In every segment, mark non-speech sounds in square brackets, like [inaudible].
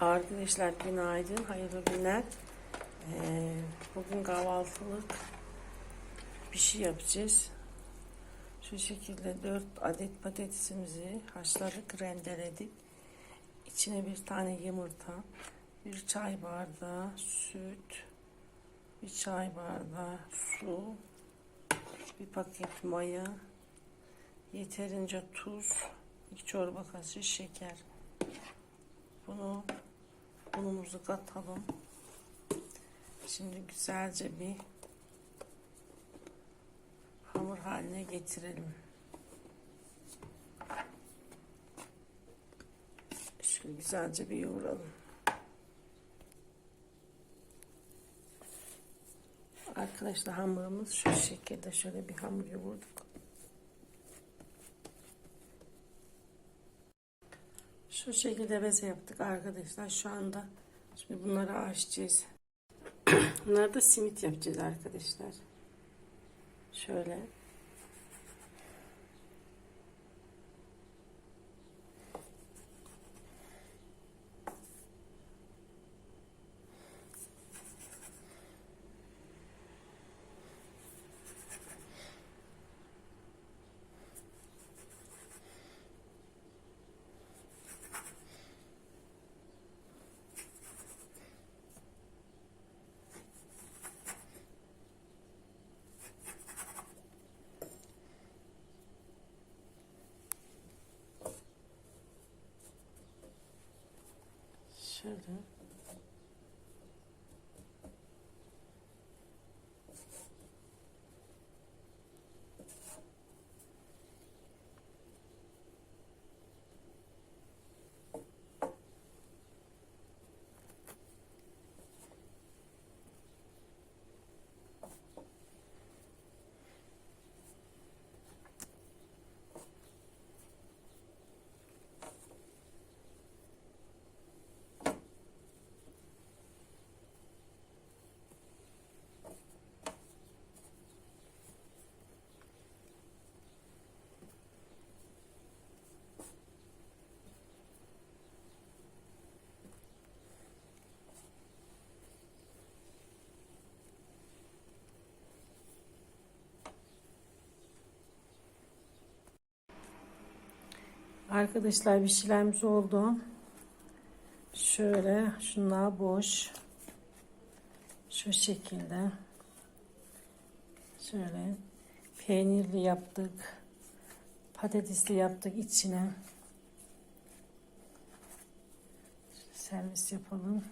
Arkadaşlar günaydın, hayırlı günler. Ee, bugün kahvaltılık bir şey yapacağız. Şu şekilde 4 adet patatesimizi haşladık, rendeledik. İçine bir tane yumurta, bir çay bardağı süt, bir çay bardağı su, bir paket maya, yeterince tuz, iki çorba kaşığı şeker. Bunu unumuzu katalım. Şimdi güzelce bir hamur haline getirelim. Şöyle güzelce bir yoğuralım. Arkadaşlar hamurumuz şu şekilde şöyle bir hamur yoğurduk. Şu şekilde beze yaptık arkadaşlar. Şu anda şimdi bunları açacağız. [clears throat] Bunları da simit yapacağız arkadaşlar. Şöyle. Şöyle. Arkadaşlar bir şeylerimiz oldu. Şöyle şunlar boş. Şu şekilde. Şöyle peynirli yaptık. Patatesli yaptık içine. Servis yapalım.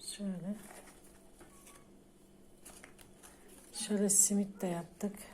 Şöyle. Şöyle simit de yaptık.